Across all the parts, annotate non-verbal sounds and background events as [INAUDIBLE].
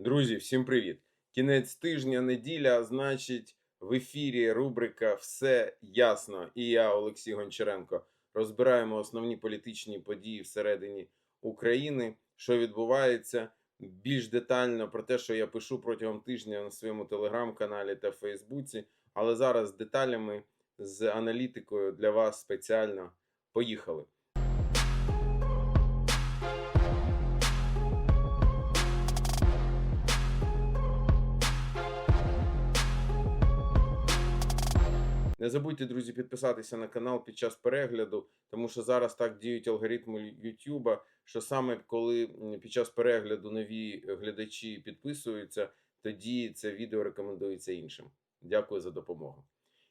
Друзі, всім привіт! Кінець тижня, неділя, значить, в ефірі рубрика Все ясно. І я, Олексій Гончаренко, розбираємо основні політичні події всередині України, що відбувається більш детально про те, що я пишу протягом тижня на своєму телеграм-каналі та Фейсбуці. Але зараз з деталями, з аналітикою для вас спеціально. Поїхали! Не забудьте, друзі, підписатися на канал під час перегляду, тому що зараз так діють алгоритми Ютуба, що саме коли під час перегляду нові глядачі підписуються, тоді це відео рекомендується іншим. Дякую за допомогу.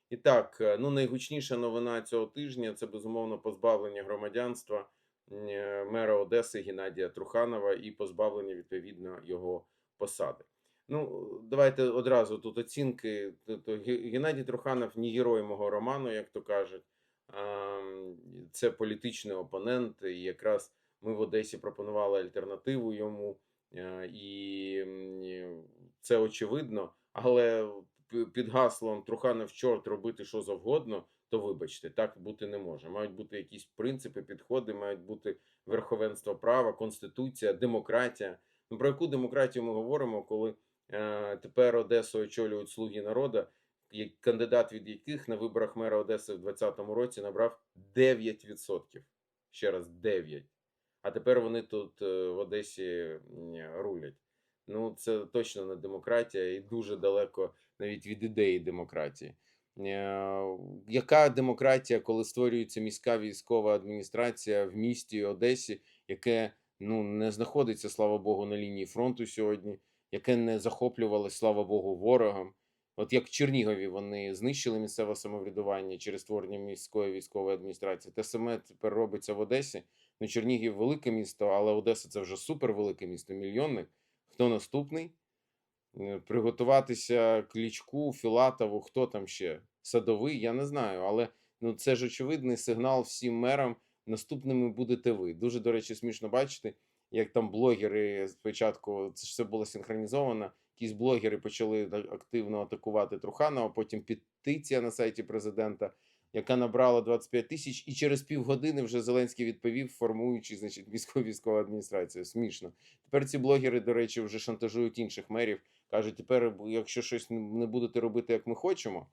І так, е, ну найгучніша новина цього тижня це безумовно позбавлення громадянства е, мера Одеси Геннадія Труханова і позбавлення відповідно його посади. Ну, давайте одразу тут оцінки. Тобто Ге- Геннадій Труханов не герой мого роману, як то кажуть. Це політичний опонент. І якраз ми в Одесі пропонували альтернативу йому, е, і це очевидно. Але під гаслом Труханов чорт робити що завгодно, то вибачте, так бути не може. Мають бути якісь принципи, підходи, мають бути верховенство права, конституція, демократія. Ну, про яку демократію ми говоримо, коли Тепер Одесу очолюють слуги народу, кандидат від яких на виборах мера Одеси в 2020 році набрав 9%. Ще раз 9%. А тепер вони тут е, в Одесі рулять. Ну, це точно не демократія і дуже далеко навіть від ідеї демократії. Е, Яка демократія, коли створюється міська військова адміністрація в місті Одесі, яке ну не знаходиться, слава Богу, на лінії фронту сьогодні, яке не захоплювалось, слава Богу, ворогом. От як в Чернігові вони знищили місцеве самоврядування через створення міської військової адміністрації. Те саме тепер робиться в Одесі. Ну, Чернігів велике місто, але Одеса це вже супервелике місто, мільйонник. Хто наступний? Е, Приготуватися Клічку, Філатову, хто там ще? Садовий, я не знаю. Але ну, це ж очевидний сигнал всім мерам. Наступними будете ви. Дуже, до речі, смішно бачити, як там блогери спочатку це ж все було синхронізовано. Якісь блогери почали активно атакувати Труханова, потім петиція на сайті президента, яка набрала 25 тисяч, і через півгодини вже Зеленський відповів, формуючи значить, [LAUGHS] міську військову адміністрацію. Смішно. Тепер ці блогери, до речі, вже шантажують інших мерів. Кажуть, тепер, якщо щось не будете робити, як ми хочемо,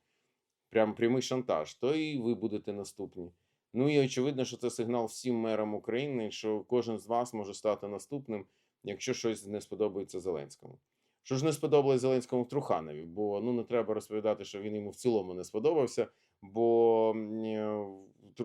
прям прямий шантаж, то і ви будете наступні. Ну і очевидно, що це сигнал всім мерам України, що кожен з вас може стати наступним, якщо щось не сподобається Зеленському. Що ж не сподобалось Зеленському в Труханові, бо ну не треба розповідати, що він йому в цілому не сподобався. Бо е,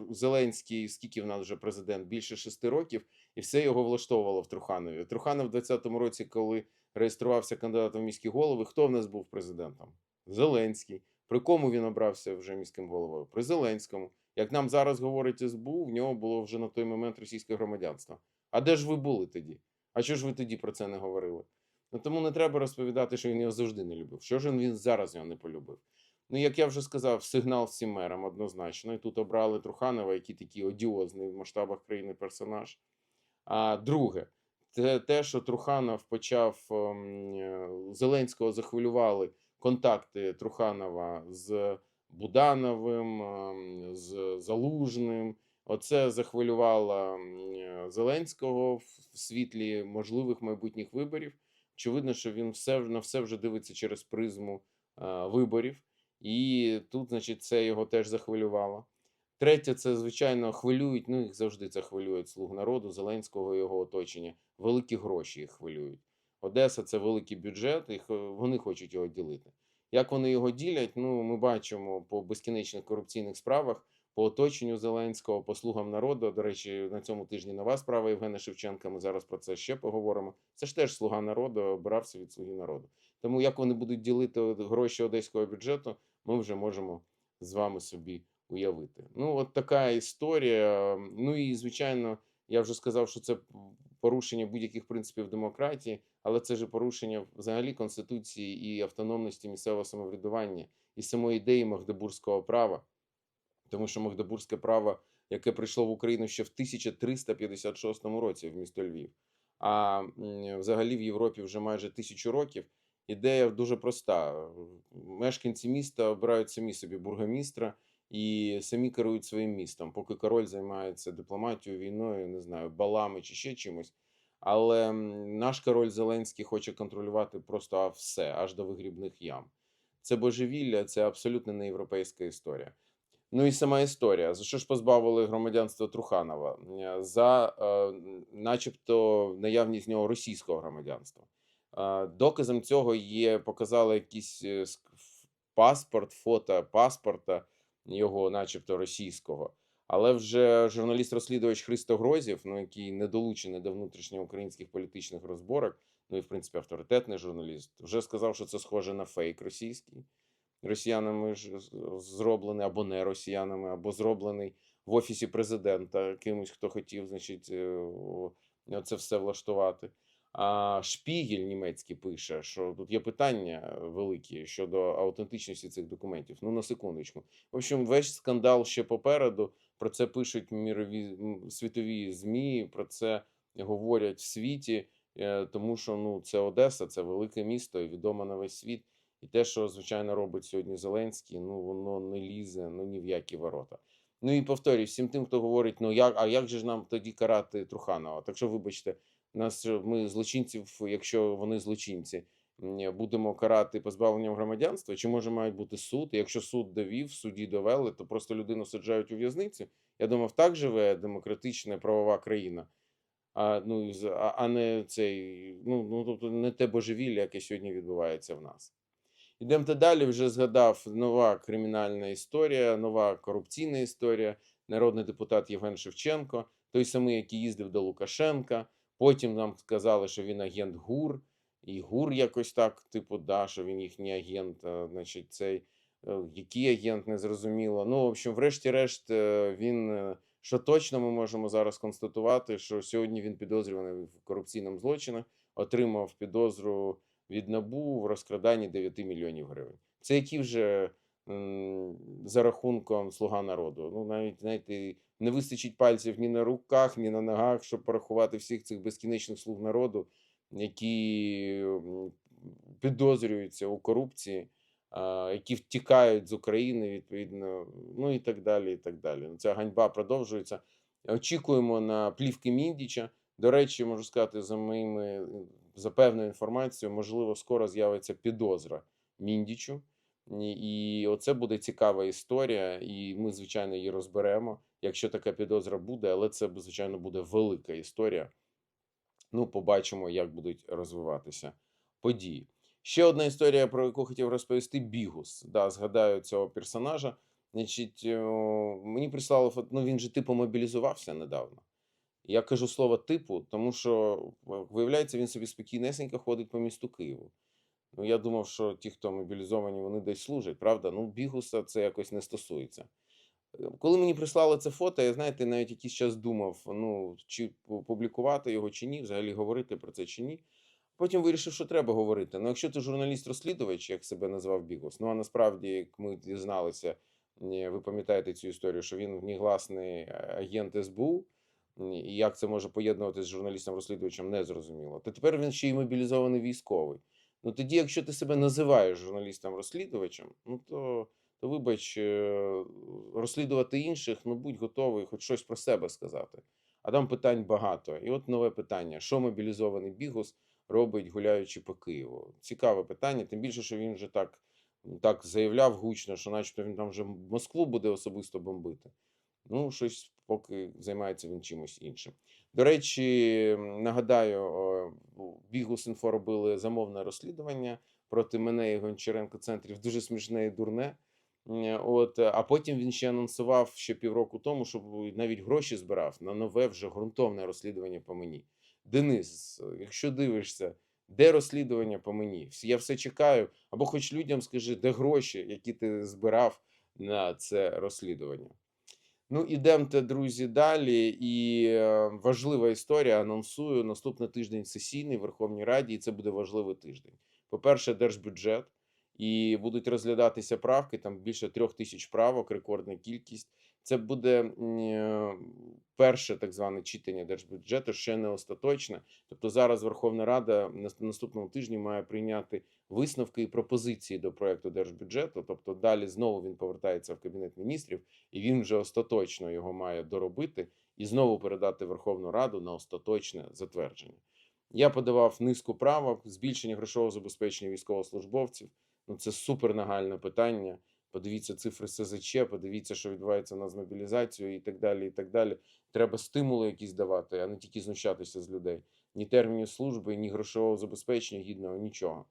Зеленський, скільки в нас вже президент, більше шести років, і все його влаштовувало в Труханові. Труханов в 2020 році, коли реєструвався кандидатом в міські голови, хто в нас був президентом? Зеленський. При кому він обрався вже міським головою? При Зеленському. Як нам зараз говорить СБУ, в нього було вже на той момент російське громадянство. А де ж ви були тоді? А що ж ви тоді про це не говорили? Ну тому не треба розповідати, що він його завжди не любив. Що ж він зараз його не полюбив? Ну, як я вже сказав, сигнал всім мерам однозначно. І тут обрали Труханова, який такий одіозний в масштабах країни персонаж. А друге, це те, що Труханов почав ем, е, Зеленського захвилювали контакти Труханова з Будановим, ем, з Залужним. Оце захвилювало е, Зеленського в світлі можливих майбутніх виборів. Очевидно, що він все на все вже дивиться через призму е, виборів, і тут, значить, це його теж захвилювало. Третє, це звичайно хвилюють. Ну їх завжди це хвилюють слуг народу, Зеленського і його оточення. Великі гроші їх хвилюють. Одеса це великий бюджет, і вони хочуть його ділити. Як вони його ділять? Ну ми бачимо по безкінечних корупційних справах, по оточенню Зеленського, по слугам народу. До речі, на цьому тижні нова справа Євгена Шевченка. Ми зараз про це ще поговоримо. Це ж теж слуга народу, обирався від слуги народу. Тому як вони будуть ділити гроші одеського бюджету, ми вже можемо з вами собі уявити. Ну, от така історія. Ну і звичайно, я вже сказав, що це порушення будь-яких принципів демократії, але це ж порушення взагалі конституції і автономності місцевого самоврядування і самої ідеї Магдебурзького права, тому що Магдебурзьке право, яке прийшло в Україну ще в 1356 році в місто Львів. а взагалі в Європі вже майже тисячу років. Ідея дуже проста: мешканці міста обирають самі собі бургомістра і самі керують своїм містом, поки король займається дипломатією, війною, не знаю, балами чи ще чимось. Але наш король Зеленський хоче контролювати просто все, аж до вигрібних ям. Це божевілля, це абсолютно не європейська історія. Ну і сама історія. За що ж позбавили громадянства Труханова? Е, За, е, начебто, наявність в нього російського громадянства. Е, Доказом цього є, показали якийсь е, паспорт, фото паспорта його, начебто, російського. Але вже журналіст-розслідувач Христо Грозів, ну який не долучений до внутрішньоукраїнських політичних розборок, ну і в принципі авторитетний журналіст, вже сказав, що це схоже на фейк російський росіянами ж зроблений або не росіянами, або зроблений в офісі президента кимось, хто хотів, значить, е, це все влаштувати. А Шпігель німецький пише, що тут є питання великі щодо аутентичності цих документів. Ну, на секундочку. В общем, весь скандал ще попереду. Про це пишуть мірові світові ЗМІ, про це говорять в світі, е, тому що ну, це Одеса, це велике місто і відомо на весь світ. І те, що звичайно робить сьогодні Зеленський, ну воно не лізе ну ні в які ворота. Ну і повторюю, всім тим, хто говорить, ну як, а як же ж нам тоді карати Труханова? Так що, вибачте, нас ми злочинців, якщо вони злочинці, будемо карати позбавленням громадянства, чи може мають бути суд? Якщо суд довів, в суді довели, то просто людину саджають у в'язницю. Я думав, так живе демократична правова країна. А, ну, а, а не цей, ну, ну тобто не те божевілля, яке сьогодні відбувається в нас. Ідемо далі. Вже згадав нова кримінальна історія, нова корупційна історія. Народний депутат Євген Шевченко, той самий, який їздив до Лукашенка. Потім нам сказали, що він агент ГУР, і ГУР якось так, типу, да, що він їхній агент. Значить, цей е, який агент не зрозуміло. Ну, в общем, врешті-решт, е, він е, що точно ми можемо зараз констатувати, що сьогодні він підозрюваний в корупційному злочинах, отримав підозру від НАБУ в розкраданні 9 мільйонів гривень. Це які вже за рахунком слуга народу. Ну, навіть знаєте, не вистачить пальців ні на руках, ні на ногах, щоб порахувати всіх цих безкінечних слуг народу, які підозрюються у корупції, які втікають з України, відповідно, ну і так далі. і так далі. Ну, Ця ганьба продовжується. Очікуємо на плівки Міндіча. До речі, можу сказати, за моїми за певною інформацією, можливо, скоро з'явиться підозра Міндічу. І оце буде цікава історія, і ми, звичайно, її розберемо, якщо така підозра буде, але це, звичайно, буде велика історія. Ну, побачимо, як будуть розвиватися події. Ще одна історія, про яку хотів розповісти: Бігус. Да, згадаю цього персонажа. Значить, о, мені прислали фото, ну він же типу мобілізувався недавно. Я кажу слово типу, тому що е, виявляється, він собі спокійнесенько ходить по місту Києву. Ну, я думав, що ті, хто мобілізовані, вони десь служать, правда? Ну, бігуса це якось не стосується. Е, Коли мені прислали це фото, я знаєте, навіть якийсь час думав, ну чи пу- публікувати його чи ні, взагалі говорити про це чи ні. Потім вирішив, що треба говорити. Ну, якщо ти журналіст-розслідувач, як себе назвав Бігус, ну а насправді, як ми дізналися, ви пам'ятаєте цю історію, що він негласний е, агент СБУ, і як це може поєднуватися з журналістом-розслідувачем, не зрозуміло. То тепер він ще й мобілізований військовий. Ну тоді, якщо ти себе називаєш журналістом-розслідувачем, ну то, то вибач, е, розслідувати інших, ну будь готовий хоч щось про себе сказати. А там питань багато. І от нове питання: що мобілізований бігус робить, гуляючи по Києву? Цікаве питання, тим більше, що він вже так, так заявляв гучно, що начебто він там вже Москву буде особисто бомбити. Ну, щось поки займається він чимось іншим. До речі, нагадаю, о, у Бігус.Інфо робили замовне розслідування проти мене і Гончаренко центрів. Дуже смішне і дурне. От, е, а потім він ще анонсував ще півроку тому, щоб навіть гроші збирав на нове вже ґрунтовне розслідування по мені. Денис, е, якщо дивишся, де розслідування по мені? Я все чекаю, або хоч людям скажи, де гроші, які ти збирав на це розслідування. Ну, ідемте, друзі, далі. І е, важлива історія. Анонсую наступний тиждень сесійний в Верховній Раді, і це буде важливий тиждень. По-перше, держбюджет, і будуть розглядатися правки. Там більше трьох тисяч правок, рекордна кількість. Це буде е, перше так зване читання держбюджету, ще не остаточне. Тобто зараз Верховна Рада на наступному тижні має прийняти висновки і пропозиції до проекту держбюджету. Тобто далі знову він повертається в кабінет міністрів, і він вже остаточно його має доробити і знову передати Верховну Раду на остаточне затвердження. Я подавав низку правок, збільшення грошового забезпечення військовослужбовців. Ну це супер нагальне питання. Подивіться цифри СЗЧ, подивіться, що відбувається у нас з мобілізацією і так далі. І так далі. Треба стимули якісь давати, а не тільки знущатися з людей. Ні термінів служби, ні грошового забезпечення гідного, нічого.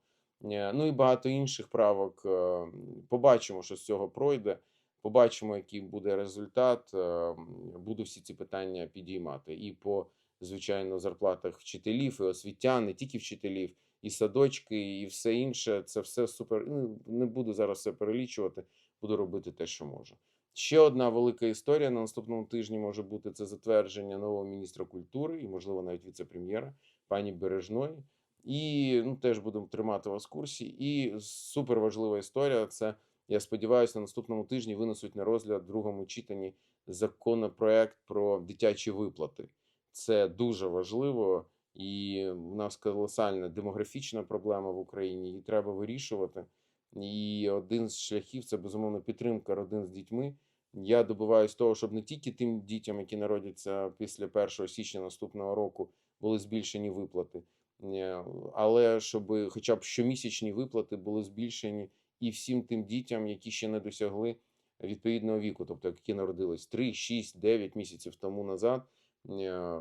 Е, Ну і багато інших правок. Е, Побачимо, що з цього пройде. Побачимо, який буде результат. Е, Буду всі ці питання підіймати. І по, звичайно, зарплатах вчителів, і освітян, не тільки вчителів, і садочки, і все інше. Це все супер. Ну, не буду зараз все перелічувати, буду робити те, що можу. Ще одна велика історія на наступному тижні може бути це затвердження нового міністра культури і, можливо, навіть віце-прем'єра пані Бережної. І ну, теж будемо тримати вас в курсі. І супер важлива історія. Це я сподіваюся, на наступному тижні винесуть на розгляд в другому читанні законопроект про дитячі виплати. Це дуже важливо, і в нас колосальна демографічна проблема в Україні. Її треба вирішувати. І один з шляхів це безумовно підтримка родин з дітьми. Я добиваюсь того, щоб не тільки тим дітям, які народяться після 1 січня наступного року, були збільшені виплати, е, але щоб хоча б щомісячні виплати були збільшені і всім тим дітям, які ще не досягли відповідного віку, тобто які народились 3, 6, 9 місяців тому назад,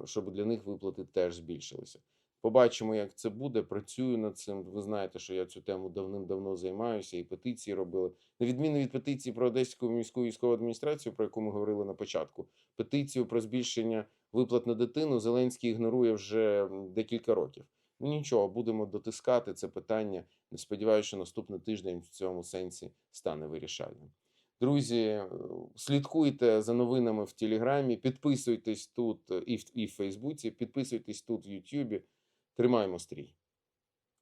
щоб для них виплати теж збільшилися. Побачимо, як це буде. Працюю над цим. Ви знаєте, що я цю тему давним-давно займаюся, і петиції робили. На відміну від петиції про Одеську міську військову адміністрацію, про яку ми говорили на початку, петицію про збільшення виплат на дитину Зеленський ігнорує вже декілька років. Ну нічого, будемо дотискати це питання. Не сподіваюся, що наступний тиждень в цьому сенсі стане вирішальним. Друзі, слідкуйте за новинами в Телеграмі, підписуйтесь тут і в, і в Фейсбуці, підписуйтесь тут в Ютубі. Тримаємо стрій.